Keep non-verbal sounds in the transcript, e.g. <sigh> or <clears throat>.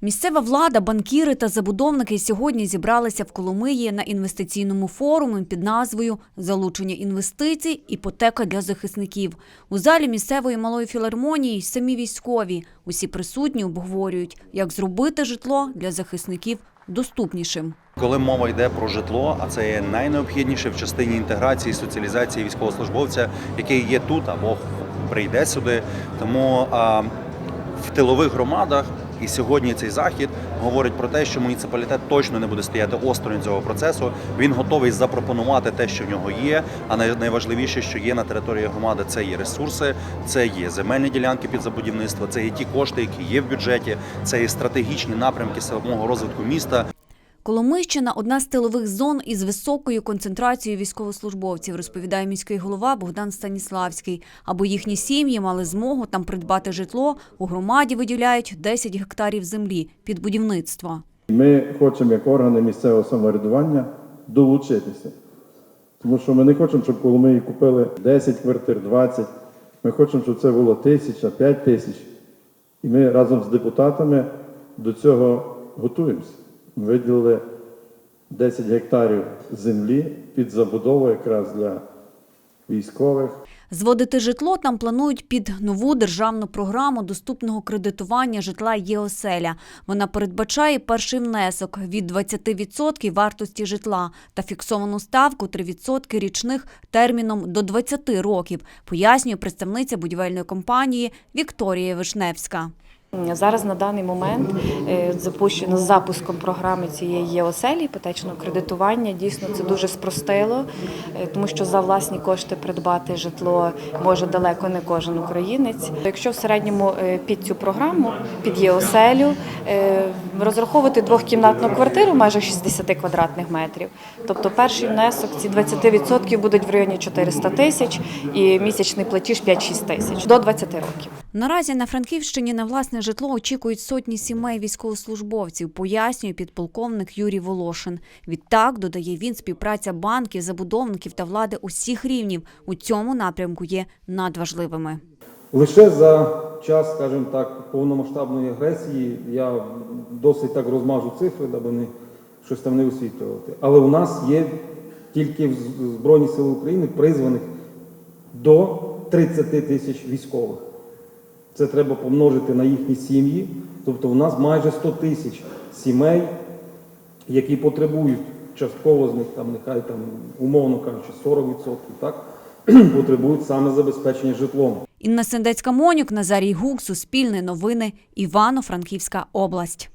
Місцева влада, банкіри та забудовники сьогодні зібралися в Коломиї на інвестиційному форумі під назвою Залучення інвестицій, іпотека для захисників. У залі місцевої малої філармонії самі військові. Усі присутні обговорюють, як зробити житло для захисників доступнішим. Коли мова йде про житло, а це є найнеобхідніше в частині інтеграції, соціалізації військовослужбовця, який є тут або прийде сюди. Тому а, в тилових громадах і сьогодні цей захід говорить про те, що муніципалітет точно не буде стояти осторонь цього процесу. Він готовий запропонувати те, що в нього є. А найважливіше, що є на території громади, це є ресурси, це є земельні ділянки під забудівництво, це є ті кошти, які є в бюджеті, це є стратегічні напрямки самого розвитку міста. Коломийщина – одна з тилових зон із високою концентрацією військовослужбовців, розповідає міський голова Богдан Станіславський. Аби їхні сім'ї мали змогу там придбати житло, у громаді виділяють 10 гектарів землі під будівництво. Ми хочемо, як органи місцевого самоврядування, долучитися. Тому що ми не хочемо, щоб коли ми купили 10 квартир, 20. Ми хочемо, щоб це було тисяча, 5 тисяч. І ми разом з депутатами до цього готуємося. Виділили 10 гектарів землі під забудову якраз для військових. Зводити житло там планують під нову державну програму доступного кредитування житла «Єоселя». Вона передбачає перший внесок від 20% вартості житла та фіксовану ставку 3% річних терміном до 20 років, пояснює представниця будівельної компанії Вікторія Вишневська. Зараз на даний момент е, запущено з запуском програми цієї ЄОСЕЛі іпотечного кредитування. Дійсно, це дуже спростило, е, тому що за власні кошти придбати житло може далеко не кожен українець. Якщо в середньому е, під цю програму, під ЄОСЕЛю, е, розраховувати двохкімнатну квартиру майже 60 квадратних метрів. Тобто перший внесок ці 20% будуть в районі 400 тисяч і місячний платіж 5-6 тисяч до 20 років. Наразі на Франківщині на власне житло очікують сотні сімей військовослужбовців, пояснює підполковник Юрій Волошин. Відтак, додає він, співпраця банків, забудовників та влади усіх рівнів у цьому напрямку є надважливими. Лише за час, скажімо так, повномасштабної агресії я досить так розмажу цифри, даби не щось там не освітлювати. Але у нас є тільки в Збройні Сили України призваних до 30 тисяч військових. Це треба помножити на їхні сім'ї. Тобто у нас майже 100 тисяч сімей, які потребують частково з них, там, нехай там, умовно кажучи, 40%, так, <clears throat> потребують саме забезпечення житлом. Інна Сендецька Монюк, Назарій Гук, Суспільне новини, Івано-Франківська область.